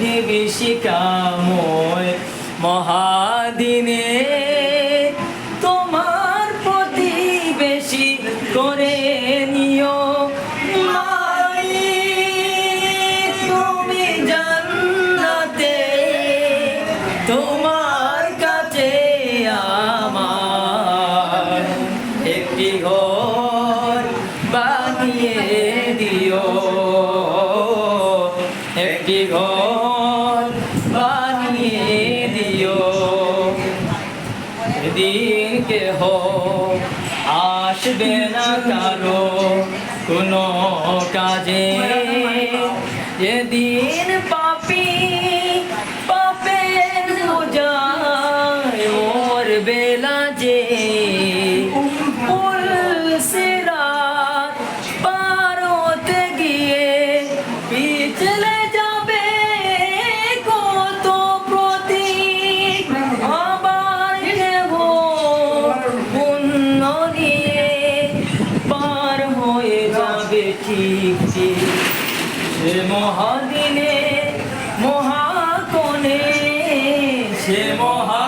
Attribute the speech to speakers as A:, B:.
A: বিভীষিকাময় মহাদিনে তোমার প্রতিবেশী করে নিও। তুমি জান্নাতে তোমার কাছে দিও। একটি ঘর বানিয়ে দিও। দিন কে হো আসবে না কারও কোনো কাজে। যেদিন পাপি ঠিক সে মহাদিনে মহাকনে সে মহাদিনে